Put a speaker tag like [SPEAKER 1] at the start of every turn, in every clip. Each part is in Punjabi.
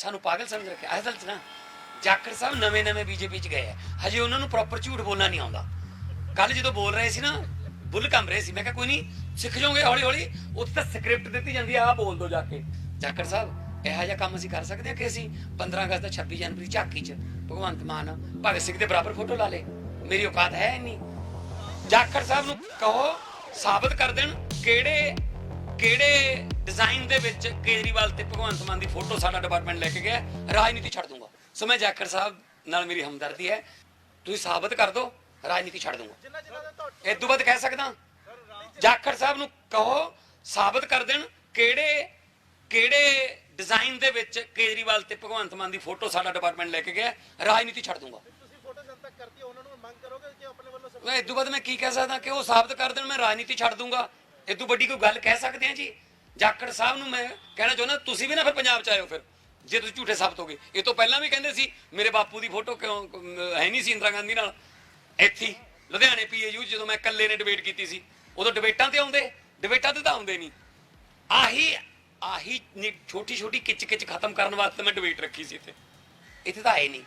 [SPEAKER 1] ਸਾਨੂੰ ਪਾਗਲ ਸਮਝ ਰੱਖਿਆ। ਅਸਲ 'ਚ ਨਾ, ਜਾਖੜ ਸਾਹਿਬ ਨਵੇਂ ਨਵੇਂ ਬੀਜੇਪੀ 'ਚ ਗਏ ਆ। ਹਜੇ ਉਹਨਾਂ ਨੂੰ ਪ੍ਰੋਪਰ ਝੂਠ ਬੋਲਣਾ ਨਹੀਂ ਆਉਂਦਾ। ਕੱਲ ਜਦੋਂ ਬੋਲ ਰਹੇ ਸੀ ਨਾ, ਬੁੱਲ ਕੰਮ ਰਹੇ ਸੀ। ਮੈਂ ਕਿਹਾ, ਕੋਈ ਨਹੀਂ ਸਿੱਖ ਜਾਓਗੇ ਹੌਲੀ ਹੌਲੀ, ਉੱਥੇ ਤਾਂ ਸਕ੍ਰਿਪਟ ਦਿੱਤੀ ਜਾਂਦੀ ਆ, ਆਹ ਬੋਲ ਦੋ ਜਾ ਕੇ। ਜਾਖੜ ਸਾਹਿਬ, ਇਹੋ ਜਿਹਾ ਕੰਮ ਅਸੀਂ ਕਰ ਸਕਦੇ ਹਾਂ ਕਿ ਅਸੀਂ 15 ਅਗਸਤ ਦਾ 26 ਜਨਵਰੀ ਝਾਕੀ 'ਚ ਭਗਵੰਤ ਮਾਨ, ਭਗਤ ਸਿੰਘ ਦੇ ਬਰਾਬਰ ਫੋਟੋ ਲਾ ਲੇ ਮੇਰੀ ਔਕਾਤ ਹੈ ਨਹੀਂ ਜਾਖੜ ਸਾਹਿਬ ਨੂੰ ਕਹੋ, ਸਾਬਤ ਕਰ ਦੇਣ ਕਿਹੜੇ ਕਿਹੜੇ ਡਿਜ਼ਾਈਨ ਦੇ ਵਿੱਚ ਕੇਜਰੀਵਾਲ ਤੇ ਭਗਵੰਤ ਮਾਨ ਦੀ ਫੋਟੋ ਸਾਡਾ ਡਿਪਾਰਟਮੈਂਟ ਲੈ ਕੇ ਗਿਆ। ਰਾਜਨੀਤੀ ਛੱਡ ਦੂੰਗਾ। ਸੋ ਮੈਂ ਜਾਖੜ ਸਾਹਿਬ ਨਾਲ ਮੇਰੀ ਹਮਦਰਦੀ ਹੈ। ਤੁਸੀਂ ਸਾਬਤ ਕਰ ਦਿਓ, ਰਾਜਨੀਤੀ ਛੱਡ ਦੂੰਗਾ। ਇਹ ਤੋਂ ਬਾਅਦ ਕਹਿ ਸਕਦਾ। ਜਾਖੜ ਸਾਹਿਬ ਨੂੰ ਕਹੋ, ਸਾਬਤ ਕਰ ਦੇਣ ਕਿਹੜੇ ਕਿਹੜੇ ਡਿਜ਼ਾਈਨ ਦੇ ਵਿੱਚ ਕੇਜਰੀਵਾਲ ਤੇ ਭਗਵੰਤ ਮਾਨ ਦੀ ਫੋਟੋ ਸਾਡਾ ਡਿਪਾਰਟਮੈਂਟ ਲੈ ਕੇ ਗਿਆ। ਰਾਜਨੀਤੀ ਛੱਡ ਦੂੰਗਾ।
[SPEAKER 2] ਤੁਸੀਂ ਫੋਟੋ ਜਨਤਕ ਕਰਤੀ ਉਹਨਾਂ ਨੂੰ ਮੰਗ ਕਰੋਗੇ ਕਿ ਆਪਣੇ ਵੱਲੋਂ
[SPEAKER 1] ਮੈਂ ਇਦੋਂ ਬਾਅਦ ਮੈਂ ਕੀ ਕਹਿ ਸਕਦਾ ਕਿ ਉਹ ਸਾਬਤ ਕਰ ਦੇਣ, ਮੈਂ ਰਾਜਨੀਤੀ ਛੱਡ ਦੂੰਗਾ। ਇਹ ਤੋਂ ਵੱਡੀ ਕੋਈ ਗੱਲ ਕਹਿ ਸਕਦੇ ਆ ਜੀ? ਜਾਖੜ ਸਾਹਿਬ ਨੂੰ ਮੈਂ ਕਹਿਣਾ ਚਾਹੁੰਦਾ ਤੁਸੀਂ ਵੀ ਨਾ ਫਿਰ ਪੰਜਾਬ ਚ ਆਇਓ ਫਿਰ ਜੇ ਤੁਸੀਂ ਝੂਠੇ ਸਾਬਤ ਹੋਗੇ ਇਹ ਤੋਂ ਪਹਿਲਾਂ ਵੀ ਕਹਿੰਦੇ ਸੀ ਮੇਰੇ ਬਾਪੂ ਦੀ ਫੋਟੋ ਕਿਉਂ ਹੈ ਨਹੀਂ ਸੀ ਇੰਦਰਾ ਗਾਂਧੀ ਨਾਲ। ਇੱਥੇ ਹੀ, ਲੁਧਿਆਣੇ ਪੀਏਯੂ ਜਦੋਂ ਮੈਂ ਇਕੱਲੇ ਨੇ ਡਿਬੇਟ ਕੀਤੀ ਸੀ ਉਦੋਂ ਡਿਬੇਟਾਂ ਤੇ ਆਉਂਦੇ ਡਿਬੇਟਾਂ ਤੇ ਤਾਂ ਆਉਂਦੇ ਨਹੀਂ। ਆਹੀ ਆਹੀ ਛੋਟੀ ਛੋਟੀ ਕਿਚ ਕਿਚ ਖਤਮ ਕਰਨ ਵਾਸਤੇ ਮੈਂ ਡਿਬੇਟ ਰੱਖੀ ਸੀ ਇੱਥੇ। ਇੱਥੇ ਤਾਂ ਆਏ ਨਹੀਂ।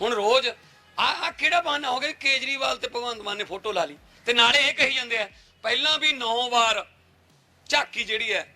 [SPEAKER 1] ਹੁਣ ਰੋਜ਼ ਆ ਆ ਕਿਹੜਾ ਬਹਾਨਾ ਹੋ ਗਿਆ ਕੇਜਰੀਵਾਲ ਤੇ ਭਗਵੰਤ ਮਾਨ ਨੇ ਫੋਟੋ ਲਾ ਲਈ। ਤੇ ਨਾਲੇ ਇਹ ਕਹੀ ਜਾਂਦੇ ਆ ਪਹਿਲਾਂ ਵੀ 9 ਵਾਰ ਝਾਕੀ ਜਿਹੜੀ ਹੈ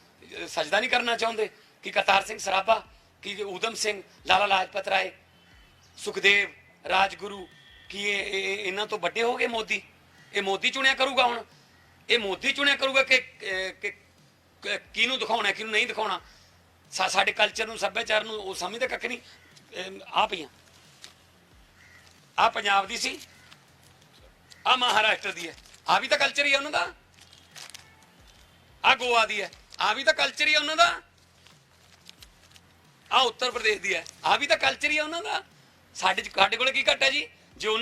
[SPEAKER 1] ਸਜਦਾ ਨਹੀਂ ਕਰਨਾ ਚਾਹੁੰਦੇ। ਕਿ ਕਰਤਾਰ ਸਿੰਘ ਸਰਾਭਾ, ਕਿ ਊਧਮ ਸਿੰਘ, ਲਾਲਾ ਲਾਜਪਤ ਰਾਏ, ਸੁਖਦੇਵ, ਰਾਜਗੁਰੂ, ਕੀ ਇਹ ਇਹਨਾਂ ਤੋਂ ਵੱਡੇ ਹੋ ਗਏ ਮੋਦੀ? ਇਹ ਮੋਦੀ ਚੁਣਿਆ ਕਰੂਗਾ ਹੁਣ? ਇਹ ਮੋਦੀ ਚੁਣਿਆ ਕਰੂਗਾ ਕਿ ਕਿਹਨੂੰ ਦਿਖਾਉਣਾ, ਕਿਹਨੂੰ ਨਹੀਂ ਦਿਖਾਉਣਾ? ਸਾ- ਸਾਡੇ ਕਲਚਰ ਨੂੰ, ਸੱਭਿਆਚਾਰ ਨੂੰ ਉਹ ਸਮਝਦੇ ਕੱਖ ਨਹੀਂ? ਆ ਪਈਆਂ। ਆ ਪੰਜਾਬ ਦੀ ਸੀ। ਆ ਮਹਾਰਾਸ਼ਟਰ ਦੀ ਹੈ। ਆ ਵੀ ਤਾਂ ਕਲਚਰ ਹੀ ਹੈ ਉਹਨਾਂ ਦਾ। ਆ ਗੋਆ ਦੀ ਹੈ। ਆ ਵੀ ਤਾਂ ਕਲਚਰ ਹੀ ਆ ਉਹਨਾਂ ਦਾ। ਆ ਉੱਤਰ ਪ੍ਰਦੇਸ਼ ਦੀ ਹੈ। ਆ ਵੀ ਤਾਂ ਕਲਚਰ ਹੀ ਹੈ ਉਹਨਾਂ ਦਾ। ਸਾਡੇ ਸਾਡੇ ਕੋਲ ਕੀ ਘੱਟ ਹੈ ਜੀ?